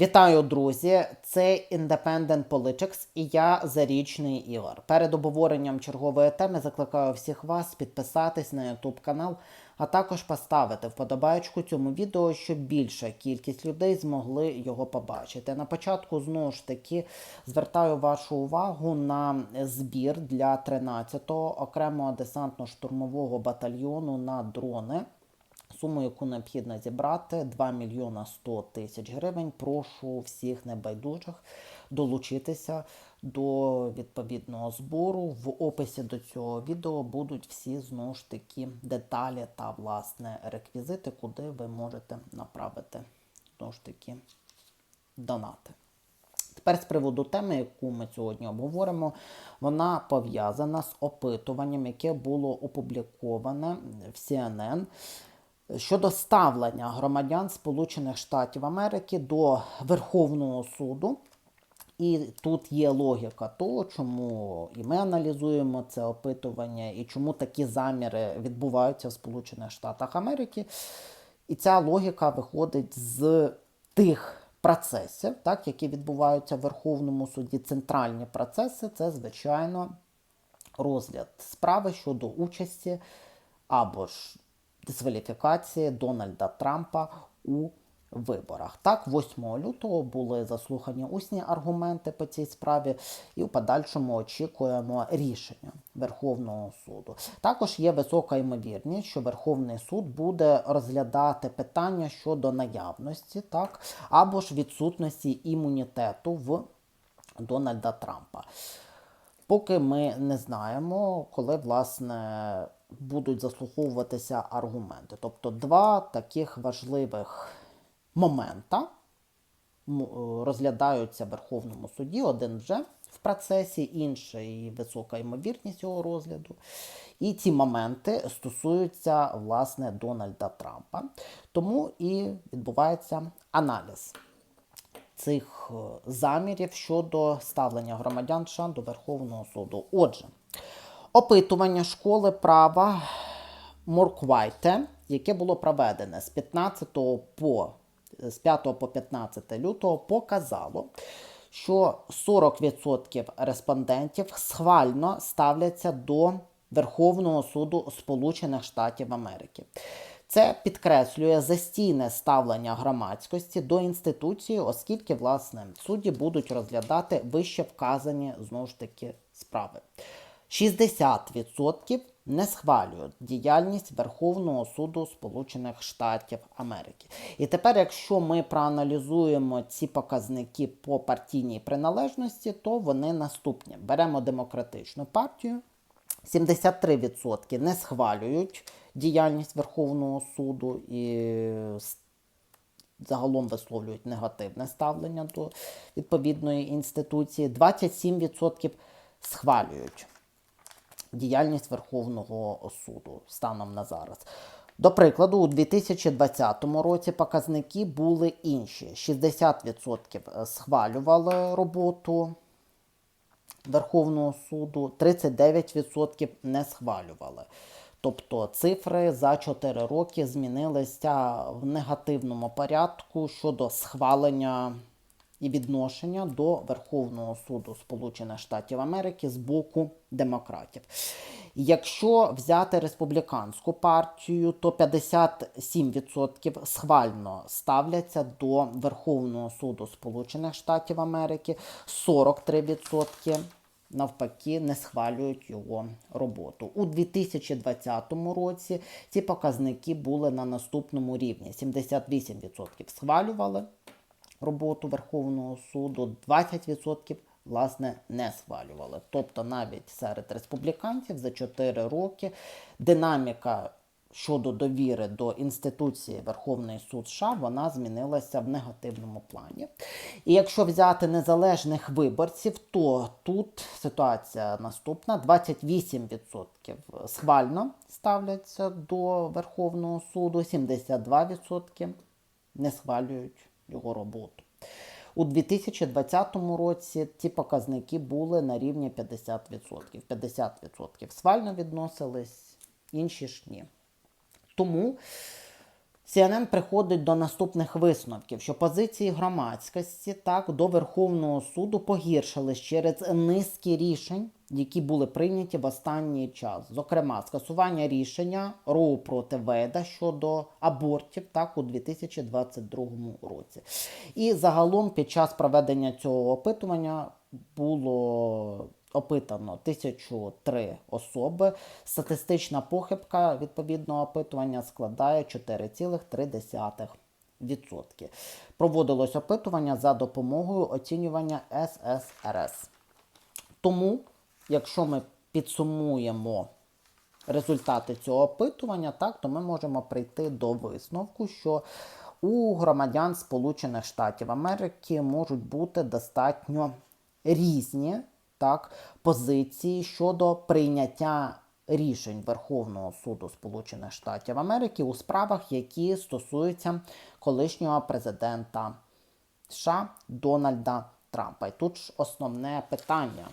Вітаю, друзі! Це Independent Politics і я Зарічний Ігор. Перед обговоренням чергової теми закликаю всіх вас підписатись на YouTube канал, а також поставити вподобайку цьому відео, щоб більша кількість людей змогли його побачити. На початку знову ж таки звертаю вашу увагу на збір для 13-го окремого десантно-штурмового батальйону на дрони. Суму, яку необхідно зібрати 2 мільйона 100 тисяч гривень. Прошу всіх небайдужих долучитися до відповідного збору. В описі до цього відео будуть всі знову ж таки деталі та власне реквізити, куди ви можете направити знову ж таки донати. Тепер з приводу теми, яку ми сьогодні обговоримо, вона пов'язана з опитуванням, яке було опубліковане в CNN щодо ставлення громадян Сполучених Штатів Америки до Верховного суду. І тут є логіка того, чому і ми аналізуємо це опитування, і чому такі заміри відбуваються в Сполучених Штатах Америки. І ця логіка виходить з тих процесів, так, які відбуваються в Верховному суді. Центральні процеси це, звичайно, розгляд справи щодо участі або ж дискваліфікації Дональда Трампа у виборах. Так, 8 лютого були заслухані усні аргументи по цій справі, і в подальшому очікуємо рішення Верховного суду. Також є висока ймовірність, що Верховний суд буде розглядати питання щодо наявності, так, або ж відсутності імунітету в Дональда Трампа. Поки ми не знаємо, коли власне будуть заслуховуватися аргументи. Тобто два таких важливих момента розглядаються в Верховному суді. Один вже в процесі, інший висока ймовірність його розгляду. І ці моменти стосуються власне Дональда Трампа. Тому і відбувається аналіз цих замірів щодо ставлення громадян США до Верховного суду. Отже, опитування школи права Морквайте, яке було проведене з 15 по з 5 по 15 лютого, показало, що 40% респондентів схвально ставляться до Верховного суду Сполучених Штатів Америки. Це підкреслює застійне ставлення громадськості до інституції, оскільки, власне, судді будуть розглядати вище вказані знову ж таки справи. 60% не схвалюють діяльність Верховного суду Сполучених Штатів Америки. І тепер, якщо ми проаналізуємо ці показники по партійній приналежності, то вони наступні. Беремо демократичну партію. 73% не схвалюють діяльність Верховного суду і загалом висловлюють негативне ставлення до відповідної інституції. 27% схвалюють діяльність Верховного суду станом на зараз. До прикладу, у 2020 році показники були інші. 60% схвалювали роботу Верховного суду, 39% не схвалювали. Тобто цифри за 4 роки змінилися в негативному порядку щодо схвалення і відношення до Верховного суду Сполучених Штатів Америки з боку демократів. Якщо взяти республіканську партію, то 57% схвально ставляться до Верховного суду Сполучених Штатів Америки, 43% навпаки не схвалюють його роботу. У 2020 році ці показники були на наступному рівні: 78% схвалювали роботу Верховного суду, 20% власне не схвалювали. Тобто навіть серед республіканців за 4 роки динаміка щодо довіри до інституції Верховний суд США вона змінилася в негативному плані. І якщо взяти незалежних виборців, то тут ситуація наступна: 28% схвально ставляться до Верховного суду, 72% не схвалюють його роботу. У 2020 році ці показники були на рівні 50%. 50% схвально відносились, інші ж ні. Тому CNN приходить до наступних висновків, що позиції громадськості так до Верховного суду погіршились через низки рішень, які були прийняті в останній час. Зокрема, скасування рішення Роу проти Веда щодо абортів так у 2022 році. І загалом під час проведення цього опитування було опитано 1003 особи. Статистична похибка відповідного опитування складає 4,3%. Проводилось опитування за допомогою оцінювання ССРС. Тому, якщо ми підсумуємо результати цього опитування, так, то ми можемо прийти до висновку, що у громадян Сполучених Штатів Америки можуть бути достатньо різні так, позиції щодо прийняття рішень Верховного суду Сполучених Штатів Америки у справах, які стосуються колишнього президента США Дональда Трампа. І тут ж основне питання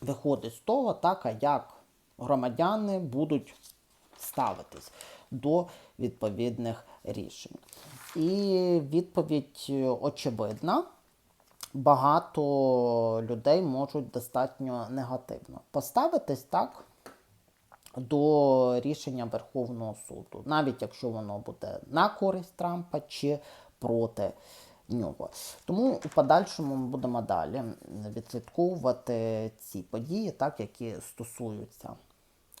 виходить з того, так, як громадяни будуть ставитись до відповідних рішень. І відповідь е, очевидна. Багато людей можуть достатньо негативно поставитись так до рішення Верховного суду, навіть якщо воно буде на користь Трампа чи проти нього. Тому у подальшому ми будемо далі відслідковувати ці події, так, які стосуються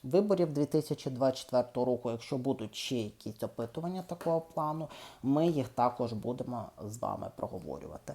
виборів 2024 року. Якщо будуть ще якісь опитування такого плану, ми їх також будемо з вами проговорювати.